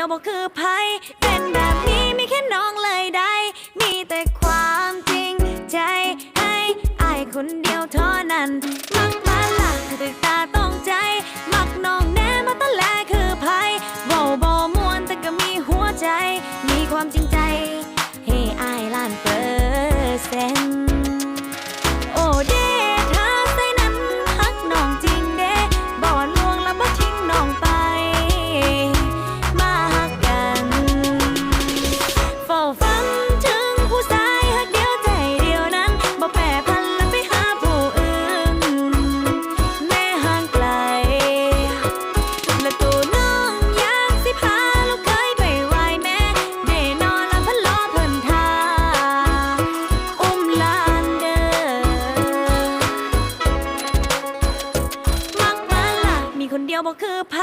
ดียวบอกคือภัยเป็นแบบนี้มีแค่น้องเลยได้ มีแต่ความจริงใจให้อายคนเดียวเท่านั้น มักมาหลักตึกตาต้องใจ มักน้องแน่มาตั้งแลคือภัยเบาเบามวนแต่ก็มีหัวใจ มีความจริงใจ นเดียวบ่คือไผ